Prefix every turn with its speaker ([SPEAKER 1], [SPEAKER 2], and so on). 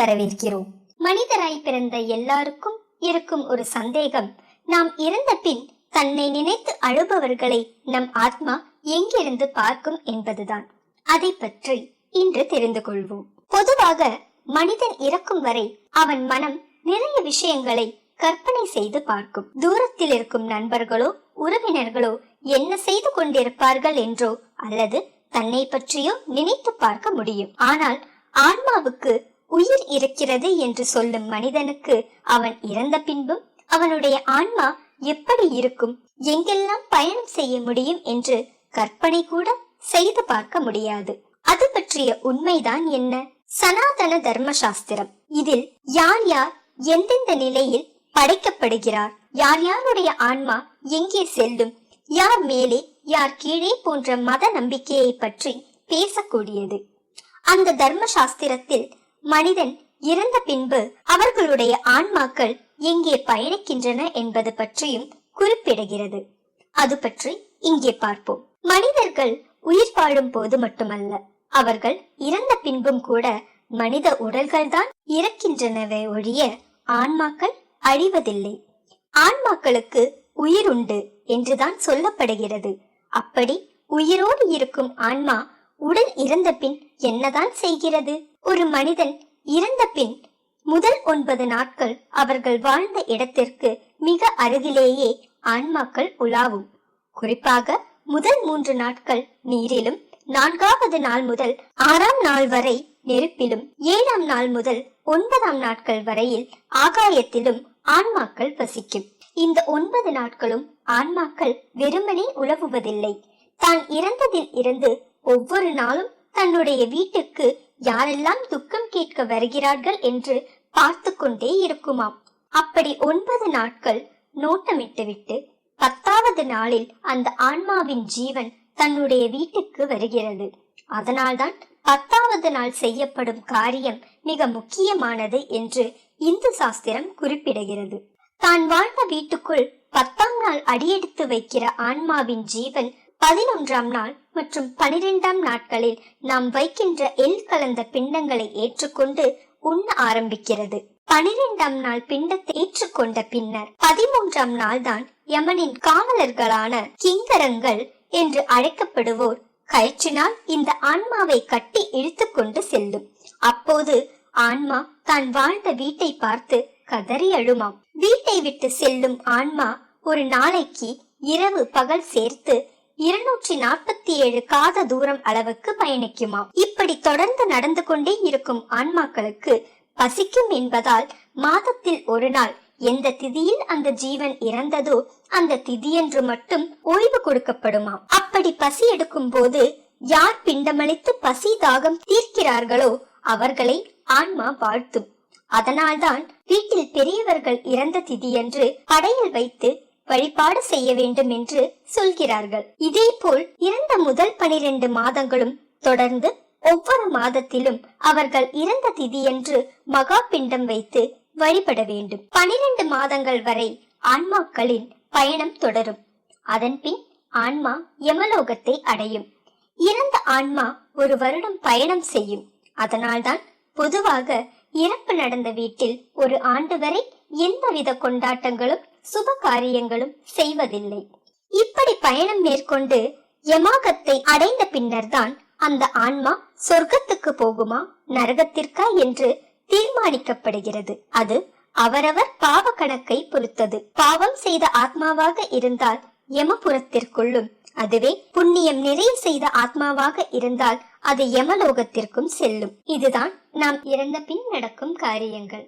[SPEAKER 1] வரவேற்கிறோம். மனிதராய் பிறந்த எல்லாருக்கும் இருக்கும் ஒரு சந்தேகம். நாம் இறந்த பின் தன்னை நினைத்து அழுபவர்களை நம் ஆத்மா எங்கிருந்து பார்க்கும் என்பதுதான். அதை பற்றி இன்று தெரிந்து கொள்வோம். பொதுவாக மனிதன் இறக்கும் வரை அவன் மனம் நிறைய விஷயங்களை கற்பனை செய்து பார்க்கும். தூரத்தில் இருக்கும் நண்பர்களோ உறவினர்களோ என்ன செய்து கொண்டிருப்பார்கள் என்றோ அல்லது தன்னை பற்றியோ நினைத்து பார்க்க முடியும். ஆனால் ஆன்மாவுக்கு உயிர் இருக்கிறது என்று சொல்லும் மனிதனுக்கு அவன் இறந்த பின்பும் அவனுடைய ஆன்மா எப்படி இருக்கும்? எங்கெல்லாம் பயணம் செய்ய முடியும் என்று கற்பனை கூட செய்து பார்க்க முடியாது. அது பற்றிய உண்மைதான் என்ன? சனாதன தர்ம சாஸ்திரம் இதில் யார் யார் எந்தெந்த நிலையில் படைக்கப்படுகிறார்? யார் யாருடைய ஆன்மா எங்கே செல்லும்? யார் மேலே யார் கீழே போன்ற மத நம்பிக்கையை பற்றி பேசக்கூடியது. அந்த தர்ம சாஸ்திரத்தில் மனிதன் இறந்த பின்பு அவர்களுடைய ஆன்மாக்கள் எங்கே பயணிக்கின்றன என்பது பற்றியும் குறிப்பிடுகிறது. அது பற்றி இங்கே பார்ப்போம். மனிதர்கள் உயிர் வாழும் போது மட்டுமல்ல அவர்கள் இறந்த பின்பும் கூட மனித உடல்கள்தான் இறக்கின்றனவே ஒழிய ஆன்மாக்கள் அழிவதில்லை. ஆன்மாக்களுக்கு உயிர் உண்டு என்றுதான் சொல்லப்படுகிறது. அப்படி உயிரோடு இருக்கும் ஆன்மா உடல் இறந்த பின் என்னதான் செய்கிறது? ஒரு மனிதன் இறந்த பின் முதல் ஒன்பது நாட்கள் அவர்கள் வாழ்ந்த இடத்திற்கு மிக அருகிலேயே ஆன்மாக்கள் உலாவும். குறிப்பாக முதல் மூன்று நாட்கள் நீரிலும் நான்காவது நாள் முதல் ஆறாம் நாள் வரை நெருப்பிலும் ஏழாம் நாள் முதல் ஒன்பதாம் நாட்கள் வரையில் ஆகாயத்திலும் ஆன்மாக்கள் வசிக்கும். இந்த ஒன்பது நாட்களும் ஆன்மாக்கள் வெறுமனே உலவுவதில்லை. தான் இறந்ததில் இருந்து ஒவ்வொரு நாளும் தன்னுடைய வீட்டுக்கு யாரெல்லாம் துக்கம் கேட்க வருகிறார்கள் என்று பார்த்து கொண்டே இருக்குமாம். அப்படி ஒன்பது நாட்கள் நோட்டமிட்டுவிட்டு பத்தாவது நாளில் அந்த ஆன்மாவின் ஜீவன் தன்னுடைய வீட்டுக்கு வருகிறது. அதனால்தான் பத்தாவது நாள் செய்யப்படும் காரியம் மிக முக்கியமானது என்று இந்து சாஸ்திரம் குறிப்பிடுகிறது. தான் வாழ்ந்த வீட்டுக்குள் பத்தாம் நாள் அடியெடுத்து வைக்கிற ஆன்மாவின் ஜீவன் பதினொன்றாம் நாள் மற்றும் பனிரெண்டாம் நாட்களில் நாம் வைக்கின்ற எல் கலந்த பிண்டங்களை ஏற்றுக்கொண்டு உண்ண ஆரம்பிக்கிறது. பனிரெண்டாம் நாள் பிண்டத்தை ஏற்றுக்கொண்ட பின்னர் பதிமூன்றாம் நாள் தான் யமனின் காவலர்களான கிங்கரங்கள் என்று அழைக்கப்படுவோர் கயிற்றினால் இந்த ஆன்மாவை கட்டி இழுத்து கொண்டு செல்லும். அப்போது ஆன்மா தான் வாழ்ந்த வீட்டை பார்த்து கதறி அழுமாம் வீட்டை விட்டு செல்லும் ஆன்மா ஒரு நாளைக்கு இரவு பகல் சேர்த்து இருநூற்றி நாற்பத்தி ஏழு காத தூரம் அளவுக்கு பயணிக்குமாம் இப்படி தொடர்ந்து நடந்து கொண்டே இருக்கும் ஆன்மாக்களுக்கு பசிக்கும் என்பதால் மாதத்தில் ஒரு நாள் எந்த திதியில் அந்த ஜீவன் இறந்ததோ அந்த திதியன்று மட்டும் ஓய்வு கொடுக்கப்படுமாம் அப்படி பசி எடுக்கும் போது யார் பிண்டமளித்து பசி தாகம் தீர்க்கிறார்களோ அவர்களை ஆன்மா வாழ்த்தும். அதனால்தான் வீட்டில் பெரியவர்கள் இறந்த திதியன்று படையில் வைத்து வழிபாடு செய்ய வேண்டும் என்று சொல்கிறார்கள். இதே போல் இறந்த முதல் பனிரெண்டு மாதங்களும் தொடர்ந்து ஒவ்வொரு மாதத்திலும் அவர்கள் இறந்த திதியன்று மகா பிண்டம் வைத்து வழிபட வேண்டும். பனிரெண்டு மாதங்கள் வரை ஆன்மாக்களின் பயணம் தொடரும். அதன்பின் ஆன்மா யமலோகத்தை அடையும். இறந்த ஆன்மா ஒரு வருடம் பயணம் செய்யும். அதனால்தான் பொதுவாக இறப்பு நடந்த வீட்டில் ஒரு ஆண்டு வரை எந்தவித கொண்டாட்டங்களும் சுப காரியங்களும் செய்வதில்லை. இப்படி பயணம் மேற்கொண்டு யமாகத்தை அடைந்த பின்னர்தான் அந்த ஆன்மா சொர்க்கத்துக்கு போகுமா நரகத்திற்கா என்று தீர்மானிக்கப்படுகிறது. அது அவரவர் பாவ கணக்கை பொறுத்தது. பாவம் செய்த ஆத்மாவாக இருந்தால் யமபுரத்திற்குள்ளும் அதுவே புண்ணியம் நிறைய செய்த ஆத்மாவாக இருந்தால் அது யமலோகத்திற்கும் செல்லும். இதுதான் நாம் இறந்த பின் நடக்கும் காரியங்கள்.